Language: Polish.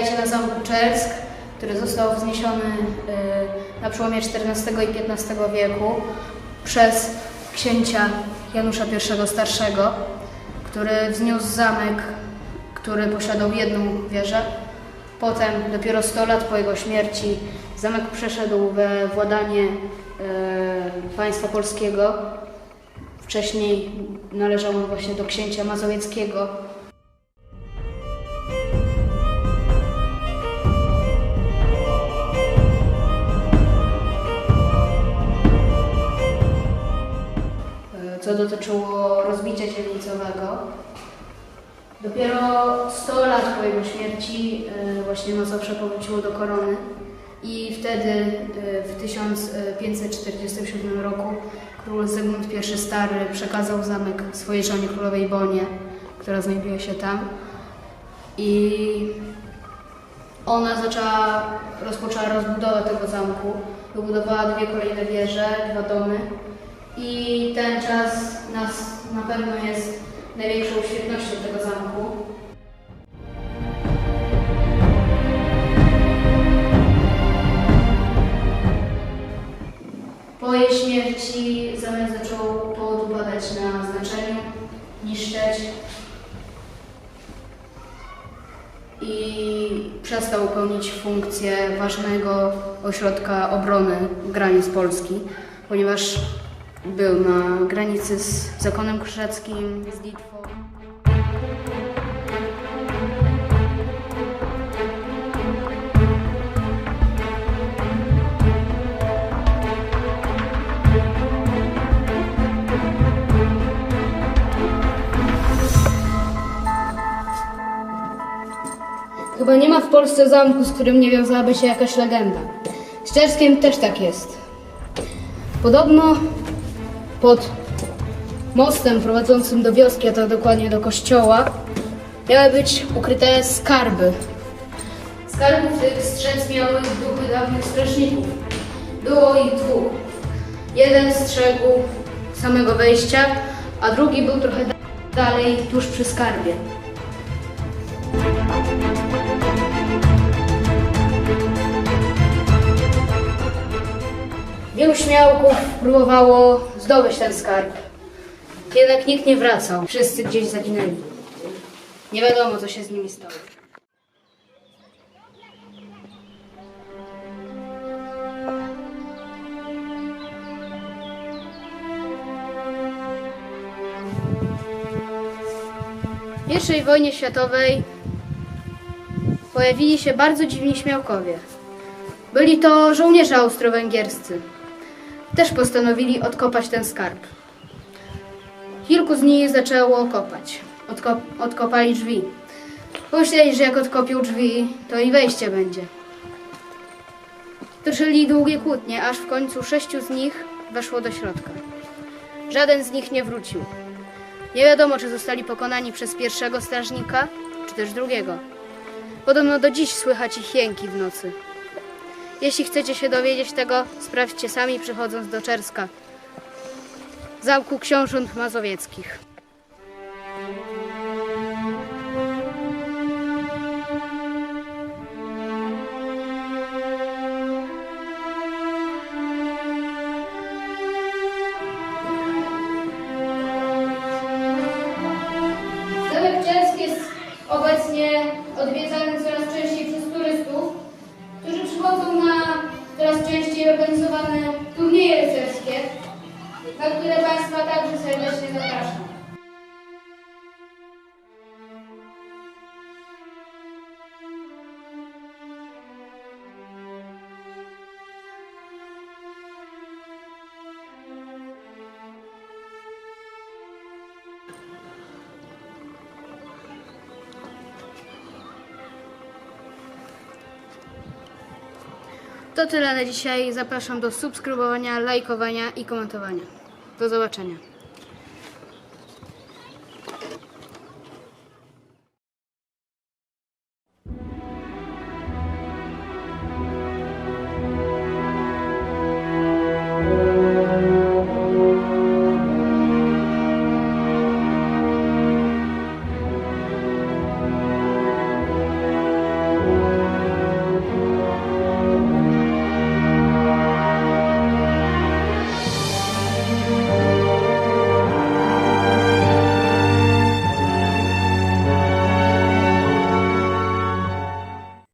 Witajcie na Zamku Czersk, który został wzniesiony y, na przełomie XIV i XV wieku przez księcia Janusza I Starszego, który wzniósł zamek, który posiadał jedną wieżę. Potem, dopiero 100 lat po jego śmierci, zamek przeszedł we władanie y, państwa polskiego. Wcześniej należał on właśnie do księcia mazowieckiego. Co dotyczyło rozbicia dzielnicowego. Dopiero 100 lat po jego śmierci e, właśnie Mazowsze powróciło do korony i wtedy e, w 1547 roku król Zygmunt I Stary przekazał zamek swojej żonie królowej Bonie, która znajduje się tam i ona zaczęła, rozpoczęła rozbudowę tego zamku. Wybudowała dwie kolejne wieże, dwa domy. I pewno jest największą świetnością tego zamku. Po jej śmierci zamek zaczął podupadać na znaczeniu, niszczeć i przestał pełnić funkcję ważnego ośrodka obrony granic Polski, ponieważ był na granicy z zakonem krzeckim, z Litwą. Chyba nie ma w Polsce zamku, z którym nie wiązałaby się jakaś legenda. Z Czerskiem też tak jest. Podobno pod mostem prowadzącym do wioski, a to dokładnie do kościoła, miały być ukryte skarby. Skarbów tych strzec miały duchy dawnych strażników. Było ich dwóch. Jeden strzegł samego wejścia, a drugi był trochę da- dalej, tuż przy skarbie. Wielu śmiałków próbowało zdobyć ten skarb. Jednak nikt nie wracał. Wszyscy gdzieś zaginęli. Nie wiadomo, co się z nimi stało. W I wojnie światowej pojawili się bardzo dziwni śmiałkowie. Byli to żołnierze austro-węgierscy. Też postanowili odkopać ten skarb. Kilku z nich zaczęło kopać. Odko- odkopali drzwi. Pomyśleli, że jak odkopią drzwi, to i wejście będzie. Toczyli długie kłótnie, aż w końcu sześciu z nich weszło do środka. Żaden z nich nie wrócił. Nie wiadomo, czy zostali pokonani przez pierwszego strażnika, czy też drugiego. Podobno do dziś słychać ich jęki w nocy. Jeśli chcecie się dowiedzieć tego, sprawdźcie sami przychodząc do Czerska, zamku książąt mazowieckich. Zamek Czerski jest obecnie odwiedzany coraz częściej przez przychodzą na coraz częściej organizowane turnieje rycerskie, na które Państwa także serdecznie zapraszam. To tyle na dzisiaj. Zapraszam do subskrybowania, lajkowania i komentowania. Do zobaczenia.